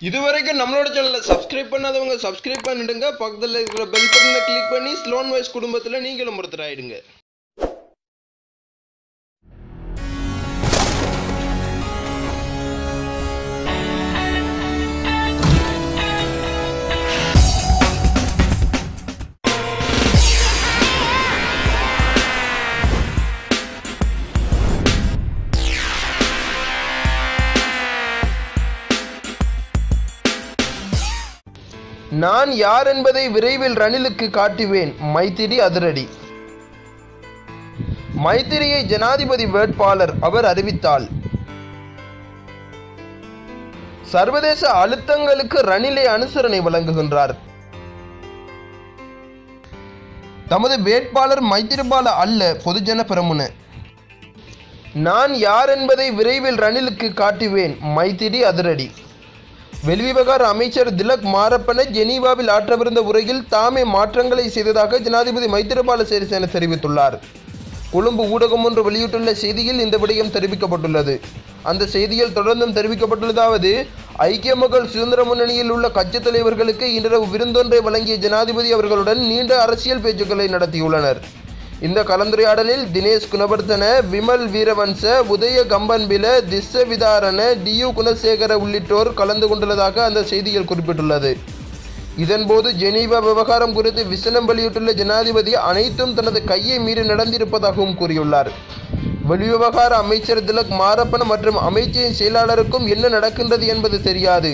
இதுவரைக்கும் நம்மளோட சேனலை சப்ஸ்கிரைப் பண்ணாதவங்க சப்ஸ்கிரைப் பண்ணிடுங்க. பக்கத்தில் இருக்கிற பெல் பட்டனை கிளிக் பண்ணி ஸ்லோன் வாய்ஸ் குடும்பத்தில் நீங்களும் ஒருத்தர் ஆயிடுங்க நான் யார் என்பதை விரைவில் ரணிலுக்கு காட்டுவேன். மைத்திரி அதிரடி. மைத்திரியை ஜனாதிபதி வேட்பாளர் அவர் அறிவித்தால். சர்வதேச அழுத்தங்களுக்கு ரணிலை அனுசரணை வழங்குகின்றார். தமது வேட்பாளர் மைத்திரிபால அல்ல பொதுஜன பிரமுன. நான் யார் என்பதை விரைவில் ரணிலுக்கு காட்டுவேன். மைத்திரி அதிரடி. வெளிவிவகார அமைச்சர் திலக் மாரப்பன ஜெனீவாவில் ஆற்றவிருந்த உரையில் தாமே மாற்றங்களை செய்ததாக ஜனாதிபதி மைத்திரிபால சிறிசேன தெரிவித்துள்ளார். கொழும்பு ஊடகம் ஒன்று வெளியிட்டுள்ள செய்தியில் இந்த விடயம் தெரிவிக்கப்பட்டுள்ளது. அந்த செய்தியில் தொடர்ந்தும் தெரிவிக்கப்பட்டுள்ளதாவது ஐக்கிய மக்கள் சுதந்திர முன்னணியில் உள்ள கட்சித் தலைவர்களுக்கு இன்றிரவு விருந்தொன்றை வழங்கிய ஜனாதிபதி அவர்களுடன் நீண்ட அரசியல் பேச்சுக்களை நடத்தியுள்ளனர். இந்த கலந்துரையாடலில் தினேஷ் குணவர்தன விமல் வீரவன்ச உதய கம்பன்பில திஸ்ஸ விதாரண டியு குணசேகர உள்ளிட்டோர் கலந்து கொண்டுள்ளதாக அந்த செய்தியில் குறிப்பிட்டுள்ளது. இதன்போது ஜெனீவா விவகாரம் குறித்து விசனம் வெளியிட்டுள்ள ஜனாதிபதி அனைத்தும் தனது கையை மீறி நடந்திருப்பதாகவும் கூறியுள்ளார். வெளிவிவகார அமைச்சர் திலக் மாரப்பன மற்றும் அமைச்சின் செயலாளருக்கும் என்ன நடக்கின்றது என்பது தெரியாது.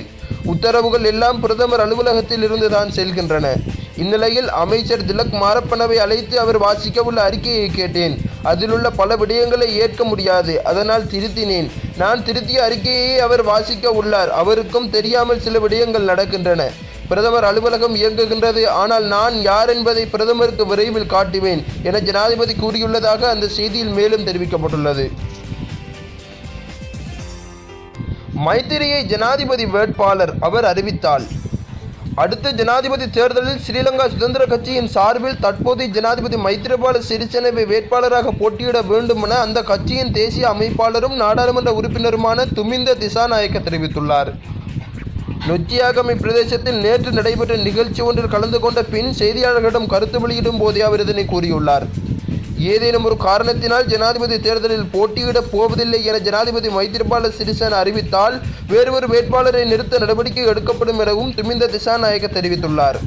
உத்தரவுகள் எல்லாம் பிரதமர் அலுவலகத்தில் இருந்து தான் செல்கின்றன. இந்நிலையில் அமைச்சர் திலக் மாரப்பனவை அழைத்து அவர் வாசிக்க உள்ள அறிக்கையை கேட்டேன். அதில் உள்ள பல விடயங்களை ஏற்க முடியாது. அதனால் திருத்தினேன். நான் திருத்திய அறிக்கையை அவர் வாசிக்க உள்ளார். அவருக்கும் தெரியாமல் சில விடயங்கள் நடக்கின்றன. பிரதமர் அலுவலகம் இயங்குகின்றது. ஆனால் நான் யார் என்பதை பிரதமருக்கு விரைவில் காட்டுவேன் என ஜனாதிபதி கூறியுள்ளதாக அந்த செய்தியில் மேலும் தெரிவிக்கப்பட்டுள்ளது. மைத்திரியை ஜனாதிபதி வேட்பாளர் அவர் அறிவித்தார் அடுத்த ஜனாதிபதி தேர்தலில் ஸ்ரீலங்கா சுதந்திர கட்சியின் சார்பில் தற்போதைய ஜனாதிபதி மைத்திரிபால சிறிசேனவை வேட்பாளராக போட்டியிட வேண்டும் என அந்த கட்சியின் தேசிய அமைப்பாளரும் நாடாளுமன்ற உறுப்பினருமான துமிந்த திசாநாயக்க தெரிவித்துள்ளார். நொச்சியாகமி பிரதேசத்தில் நேற்று நடைபெற்ற நிகழ்ச்சி ஒன்றில் கலந்து கொண்ட பின் செய்தியாளர்களிடம் கருத்து வெளியிடும் போதே அவர் இதனை கூறியுள்ளார். ஏதேனும் ஒரு காரணத்தினால் ஜனாதிபதி தேர்தலில் போட்டியிடப் போவதில்லை என ஜனாதிபதி மைத்திரிபால சிறிசேன அறிவித்தால் வேறு ஒரு வேட்பாளரை நிறுத்த நடவடிக்கை எடுக்கப்படும் எனவும் துமிந்த திசாநாயக்க தெரிவித்துள்ளார்.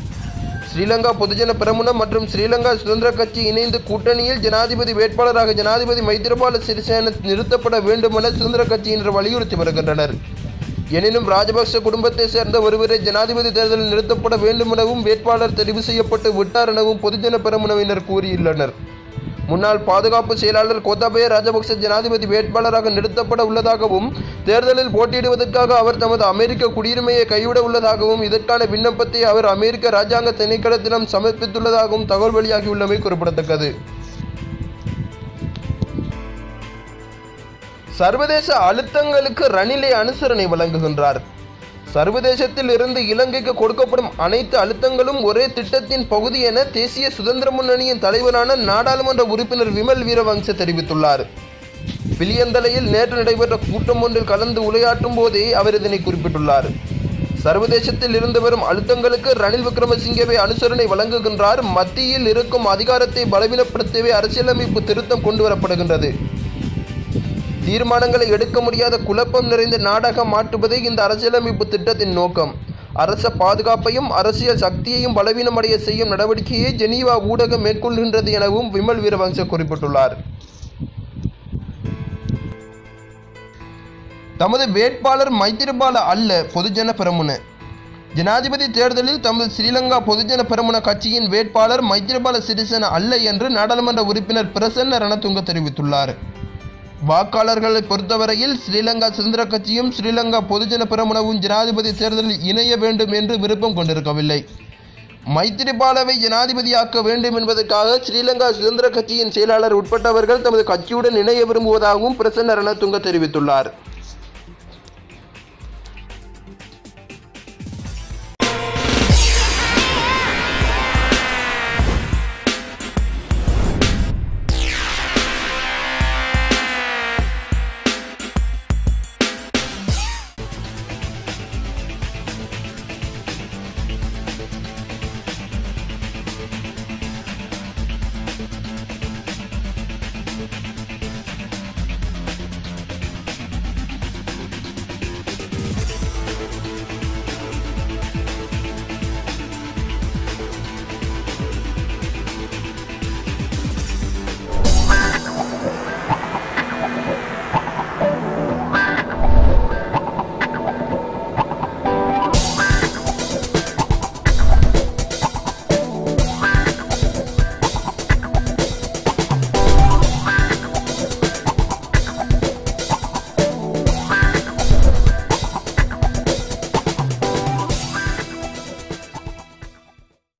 ஸ்ரீலங்கா பொதுஜன பிரமுன மற்றும் ஸ்ரீலங்கா சுதந்திர கட்சி இணைந்து கூட்டணியில் ஜனாதிபதி வேட்பாளராக ஜனாதிபதி மைத்திரிபால சிறிசேன நிறுத்தப்பட வேண்டுமென சுதந்திர கட்சியினர் வலியுறுத்தி வருகின்றனர். எனினும் ராஜபக்ச குடும்பத்தை சேர்ந்த ஒருவரை ஜனாதிபதி தேர்தலில் நிறுத்தப்பட வேண்டுமெனவும் வேட்பாளர் தெரிவு செய்யப்பட்டு விட்டார் எனவும் பொதுஜன பெருமுனவினர் கூறியுள்ளனர். முன்னாள் பாதுகாப்பு செயலாளர் கோத்தாபய ராஜபக்ச ஜனாதிபதி வேட்பாளராக நிறுத்தப்பட உள்ளதாகவும் தேர்தலில் போட்டியிடுவதற்காக அவர் தமது அமெரிக்க குடியுரிமையை கைவிட உள்ளதாகவும் இதற்கான விண்ணப்பத்தை அவர் அமெரிக்க ராஜாங்க திணைக்களத்திடம் சமர்ப்பித்துள்ளதாகவும் தகவல் வெளியாகியுள்ளமை குறிப்பிடத்தக்கது. சர்வதேச அழுத்தங்களுக்கு ரணிலை அனுசரணை வழங்குகின்றார். சர்வதேசத்தில் இருந்து இலங்கைக்கு கொடுக்கப்படும் அனைத்து அழுத்தங்களும் ஒரே திட்டத்தின் பகுதி என தேசிய சுதந்திர முன்னணியின் தலைவரான நாடாளுமன்ற உறுப்பினர் விமல் வீரவங்ச தெரிவித்துள்ளார். பிலியந்தலையில் நேற்று நடைபெற்ற கூட்டம் ஒன்றில் கலந்து உரையாற்றும் போதே அவர் இதனை குறிப்பிட்டுள்ளார். சர்வதேசத்தில் இருந்து வரும் அழுத்தங்களுக்கு ரணில் விக்ரமசிங்கவை அனுசரணை வழங்குகின்றார். மத்தியில் இருக்கும் அதிகாரத்தை பலவீனப்படுத்தவே அரசியலமைப்பு திருத்தம் கொண்டு வரப்படுகின்றது. தீர்மானங்களை எடுக்க முடியாத குழப்பம் நிறைந்த நாடகம் மாற்றுவதே இந்த அரசியலமைப்பு திட்டத்தின் நோக்கம். அரச பாதுகாப்பையும் அரசியல் சக்தியையும் பலவீனமடைய செய்யும் நடவடிக்கையை ஜெனீவா ஊடகம் மேற்கொள்கின்றது எனவும் விமல் வீரவங்ச குறிப்பிட்டுள்ளார். தமது வேட்பாளர் மைத்திரிபால அல்ல பொதுஜன பெரமுன. ஜனாதிபதி தேர்தலில் தமது ஸ்ரீலங்கா பொதுஜன பெரமுன கட்சியின் வேட்பாளர் மைத்திரிபால சிறிசேன அல்ல என்று நாடாளுமன்ற உறுப்பினர் பிரசன்ன ரணதுங்க தெரிவித்துள்ளார். வாக்காளர்களை பொறுத்தவரையில் ஸ்ரீலங்கா சுதந்திர கட்சியும் ஸ்ரீலங்கா பொதுஜன பிரமுனவும் ஜனாதிபதி தேர்தலில் இணைய வேண்டும் என்று விருப்பம் கொண்டிருக்கவில்லை. மைத்திரிபாலவை ஜனாதிபதியாக்க வேண்டும் என்பதற்காக ஸ்ரீலங்கா சுதந்திர கட்சியின் செயலாளர் உட்பட்டவர்கள் தமது கட்சியுடன் இணைய விரும்புவதாகவும் பிரசன்ன ரணதுங்க தெரிவித்துள்ளார்.